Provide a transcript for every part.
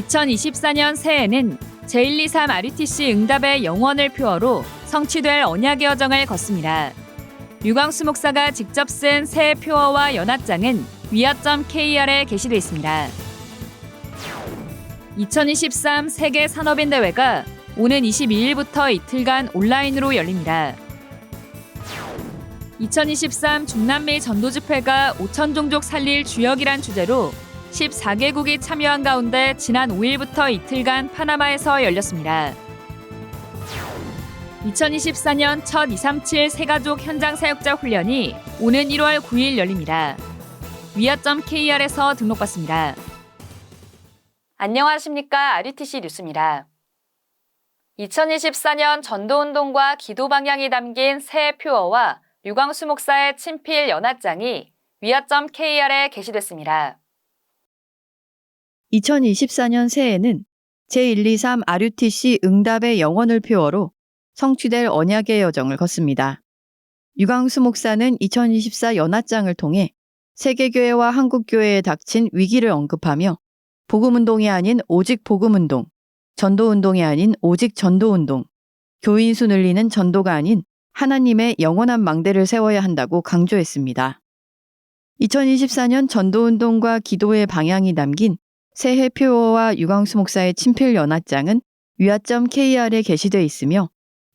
2024년 새해에는 제123 RUTC 응답의 영원을 표어로 성취될 언약의 여정을 걷습니다. 유광수 목사가 직접 쓴 새해 표어와 연합장은 위아.kr에 게시돼 있습니다. 2023 세계 산업인 대회가 오는 22일부터 이틀간 온라인으로 열립니다. 2023 중남미 전도 집회가 5천 종족 살릴 주역이란 주제로 14개국이 참여한 가운데 지난 5일부터 이틀간 파나마에서 열렸습니다. 2024년 첫 237 세가족 현장 사역자 훈련이 오는 1월 9일 열립니다. 위아.kr에서 등록받습니다. 안녕하십니까. RUTC 뉴스입니다. 2024년 전도운동과 기도 방향이 담긴 새해 표어와 유광수 목사의 친필 연합장이 위아.kr에 게시됐습니다. 2024년 새해에는 제123 RUTC 응답의 영원을 표어로 성취될 언약의 여정을 걷습니다. 유광수 목사는 2024 연합장을 통해 세계교회와 한국교회에 닥친 위기를 언급하며 복음운동이 아닌 오직 복음운동, 전도운동이 아닌 오직 전도운동, 교인 수 늘리는 전도가 아닌 하나님의 영원한 망대를 세워야 한다고 강조했습니다. 2024년 전도운동과 기도의 방향이 담긴 새해 표어와 유광수 목사의 친필 연합장은 위아.kr에 게시되어 있으며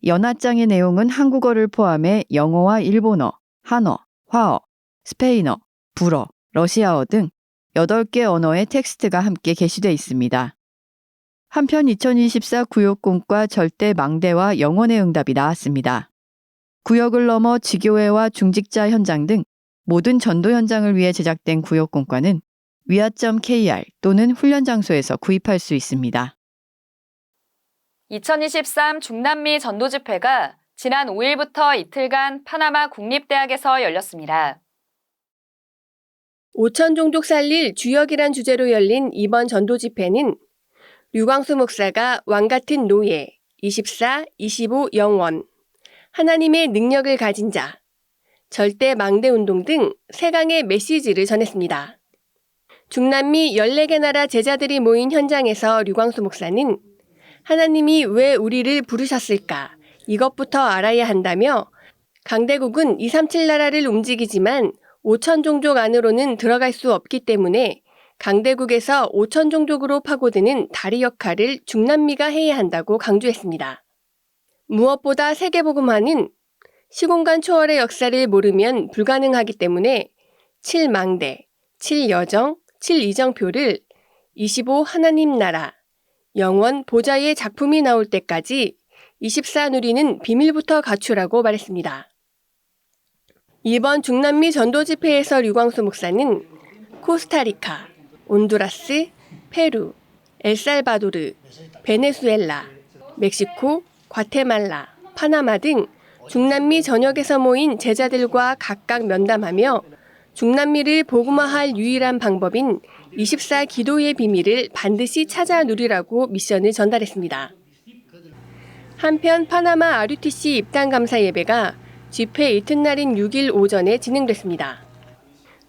연합장의 내용은 한국어를 포함해 영어와 일본어, 한어, 화어, 스페인어, 불어, 러시아어 등 8개 언어의 텍스트가 함께 게시되어 있습니다. 한편 2024 구역공과 절대 망대와 영원의 응답이 나왔습니다. 구역을 넘어 지교회와 중직자 현장 등 모든 전도 현장을 위해 제작된 구역공과는 위아.kr 또는 훈련 장소에서 구입할 수 있습니다. 2023 중남미 전도 집회가 지난 5일부터 이틀간 파나마 국립대학에서 열렸습니다. 5천 종족 살릴 주역이란 주제로 열린 이번 전도 집회는 류광수 목사가 왕 같은 노예, 24, 25 영원, 하나님의 능력을 가진 자, 절대 망대 운동 등 세 강의 메시지를 전했습니다. 중남미 14개 나라 제자들이 모인 현장에서 류광수 목사는 하나님이 왜 우리를 부르셨을까 이것부터 알아야 한다며 강대국은 237 나라를 움직이지만 5천 종족 안으로는 들어갈 수 없기 때문에 강대국에서 5천 종족으로 파고드는 다리 역할을 중남미가 해야 한다고 강조했습니다. 무엇보다 세계복음화는 시공간 초월의 역사를 모르면 불가능하기 때문에 7망대, 7여정, 7이정표를 25 하나님 나라, 영원 보좌의 작품이 나올 때까지 24 누리는 비밀부터 갖추라고 말했습니다. 이번 중남미 전도 집회에서 류광수 목사는 코스타리카, 온두라스, 페루, 엘살바도르, 베네수엘라, 멕시코, 과테말라, 파나마 등 중남미 전역에서 모인 제자들과 각각 면담하며 중남미를 복음화할 유일한 방법인 24 기도의 비밀을 반드시 찾아 누리라고 미션을 전달했습니다. 한편 파나마 RUTC 입당 감사 예배가 집회 이튿날인 6일 오전에 진행됐습니다.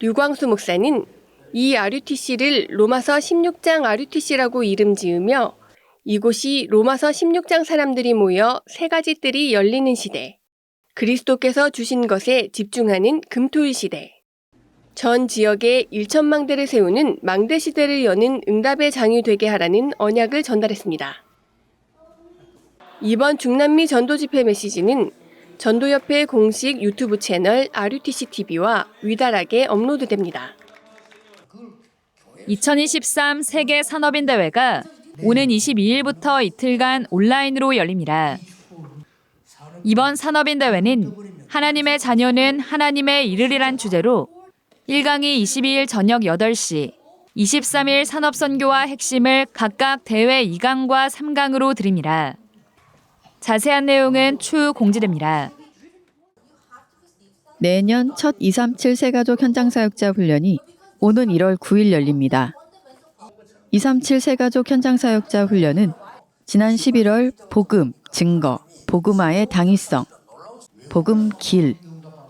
류광수 목사는 이 RUTC를 로마서 16장 RUTC라고 이름 지으며 이곳이 로마서 16장 사람들이 모여 세 가지 뜰이 열리는 시대, 그리스도께서 주신 것에 집중하는 금토일 시대, 전 지역에 1천망 대를 세우는 망대 시대를 여는 응답의 장이 되게 하라는 언약을 전달했습니다. 이번 중남미 전도 집회 메시지는 전도협회 공식 유튜브 채널 RUTC TV와 위다락에 업로드됩니다. 2023 세계 산업인 대회가 오는 22일부터 이틀간 온라인으로 열립니다. 이번 산업인 대회는 하나님의 자녀는 하나님의 이르리란 주제로 1강이 22일 저녁 8시, 23일 산업선교와 핵심을 각각 대회 2강과 3강으로 드립니다. 자세한 내용은 추후 공지됩니다. 내년 첫 237 세가족 현장 사역자 훈련이 오는 1월 9일 열립니다. 237 세가족 현장 사역자 훈련은 지난 11월 복음, 증거, 복음화의 당위성, 복음 길,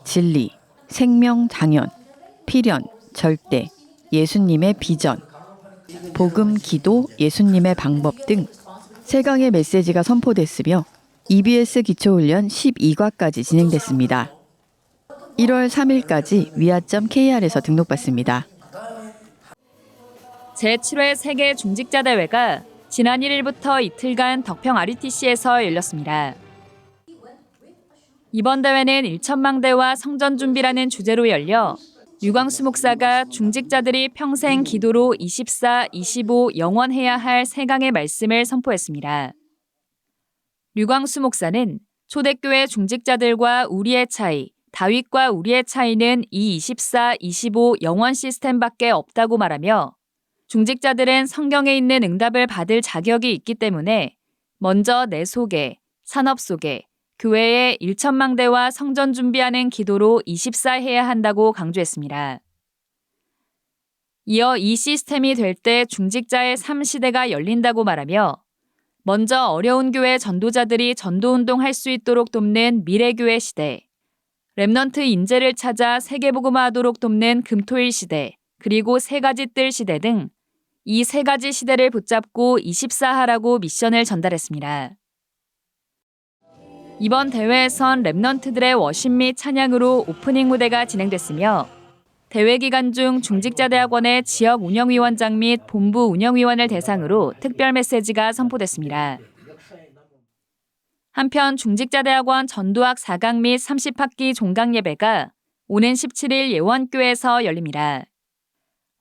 진리, 생명 당연, 필연, 절대, 예수님의 비전, 복음, 기도, 예수님의 방법 등 세강의 메시지가 선포됐으며 EBS 기초훈련 12과까지 진행됐습니다. 1월 3일까지 위아.kr에서 등록받습니다. 제7회 세계 중직자 대회가 지난 1일부터 이틀간 덕평 RUTC에서 열렸습니다. 이번 대회는 1천망대와 성전 준비라는 주제로 열려 유광수 목사가 중직자들이 평생 기도로 24, 25 영원해야 할 세강의 말씀을 선포했습니다. 류광수 목사는 초대교회 중직자들과 우리의 차이, 다윗과 우리의 차이는 이 24, 25 영원 시스템밖에 없다고 말하며 중직자들은 성경에 있는 응답을 받을 자격이 있기 때문에 먼저 내 속에, 산업 속에, 교회의 1천망대와 성전 준비하는 기도로 24 해야 한다고 강조했습니다. 이어 이 시스템이 될 때 중직자의 삶 시대가 열린다고 말하며 먼저 어려운 교회 전도자들이 전도운동 할 수 있도록 돕는 미래교회 시대, 랩넌트 인재를 찾아 세계복음화하도록 돕는 금토일 시대, 그리고 세 가지 뜰 시대 등 이 세 가지 시대를 붙잡고 24하라고 미션을 전달했습니다. 이번 대회에선 랩넌트들의 워십 및 찬양으로 오프닝 무대가 진행됐으며 대회 기간 중 중직자대학원의 지역 운영위원장 및 본부 운영위원을 대상으로 특별 메시지가 선포됐습니다. 한편 중직자대학원 전도학 4강 및 30학기 종강 예배가 오는 17일 예원교에서 열립니다.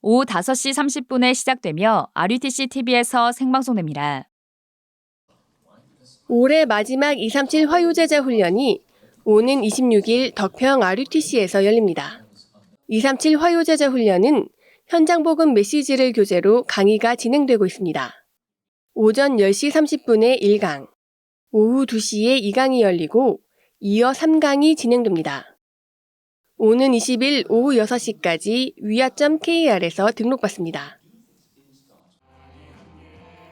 오후 5시 30분에 시작되며 RUTC TV에서 생방송됩니다. 올해 마지막 237 화요제자 훈련이 오는 26일 덕평 RUTC에서 열립니다. 237 화요제자 훈련은 현장 복음 메시지를 교재로 강의가 진행되고 있습니다. 오전 10시 30분에 1강, 오후 2시에 2강이 열리고 이어 3강이 진행됩니다. 오는 20일 오후 6시까지 위아.kr에서 등록받습니다.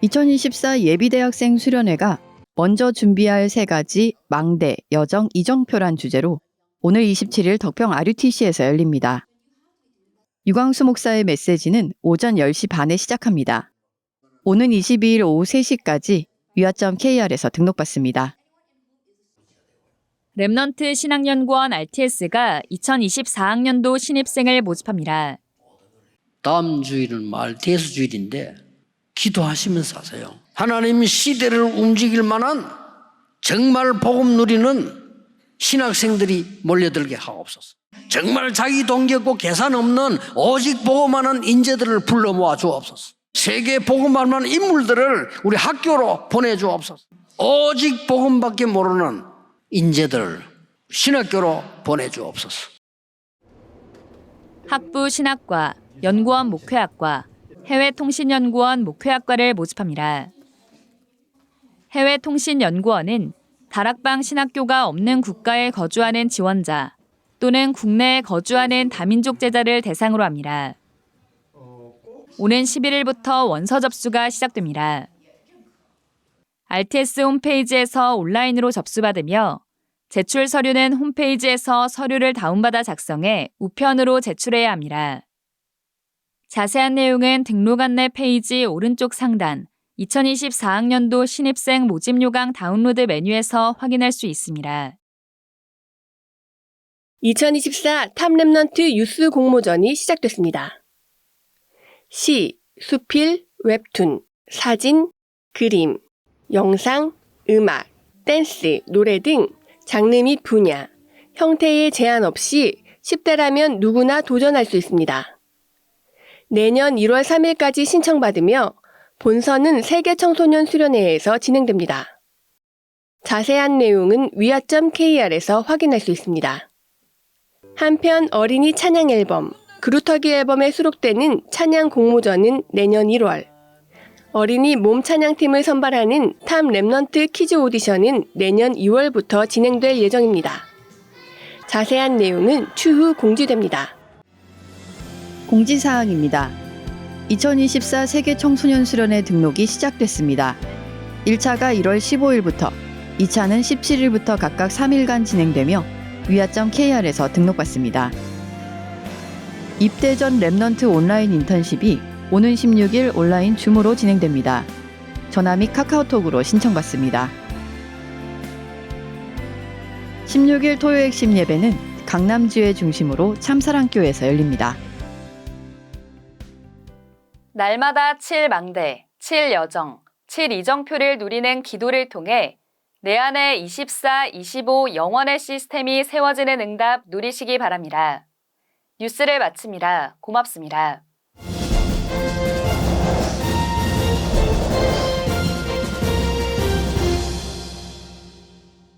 2024 예비대학생 수련회가 먼저 준비할 세 가지 망대, 여정, 이정표란 주제로 오늘 27일 덕평 RUTC에서 열립니다. 유광수 목사의 메시지는 오전 10시 반에 시작합니다. 오는 22일 오후 3시까지 위아.kr에서 등록받습니다. 랩넌트 신학연구원 RTS가 2024학년도 신입생을 모집합니다. 다음 주일은 말테스 주일인데 기도하시면서 하세요. 하나님 시대를 움직일 만한 정말 복음 누리는 신학생들이 몰려들게 하옵소서. 정말 자기 동기 없고 계산 없는 오직 복음하는 인재들을 불러 모아 주옵소서. 세계 만한 인물들을 우리 학교로 보내 주옵소서. 오직 복음밖에 모르는 인재들 신학교로 보내 주옵소서. 학부 신학과, 연구원 목회학과, 해외통신연구원 목회학과를 모집합니다. 해외통신연구원은 다락방 신학교가 없는 국가에 거주하는 지원자 또는 국내에 거주하는 다민족 제자를 대상으로 합니다. 오는 11일부터 원서 접수가 시작됩니다. RTS 홈페이지에서 온라인으로 접수받으며 제출 서류는 홈페이지에서 서류를 다운받아 작성해 우편으로 제출해야 합니다. 자세한 내용은 등록 안내 페이지 오른쪽 상단 2024학년도 신입생 모집 요강 다운로드 메뉴에서 확인할 수 있습니다. 2024 탑랩넌트 유스 공모전이 시작됐습니다. 시, 수필, 웹툰, 사진, 그림, 영상, 음악, 댄스, 노래 등 장르 및 분야, 형태의 제한 없이 10대라면 누구나 도전할 수 있습니다. 내년 1월 3일까지 신청받으며 본선은 세계 청소년 수련회에서 진행됩니다. 자세한 내용은 위아.kr에서 확인할 수 있습니다. 한편 어린이 찬양 앨범, 그루터기 앨범에 수록되는 찬양 공모전은 내년 1월, 어린이 몸 찬양팀을 선발하는 탑 랩넌트 퀴즈 오디션은 내년 2월부터 진행될 예정입니다. 자세한 내용은 추후 공지됩니다. 공지사항입니다. 2024 세계 청소년 수련회 등록이 시작됐습니다. 1차가 1월 15일부터, 2차는 17일부터 각각 3일간 진행되며 위아.kr에서 등록받습니다. 입대 전 랩넌트 온라인 인턴십이 오는 16일 온라인 줌으로 진행됩니다. 전화 및 카카오톡으로 신청받습니다. 16일 토요 핵심 예배는 강남지회 중심으로 참사랑교에서 열립니다. 날마다 7망대, 7여정, 7이정표를 누리는 기도를 통해 내 안에 24, 25 영원의 시스템이 세워지는 응답 누리시기 바랍니다. 뉴스를 마칩니다. 고맙습니다.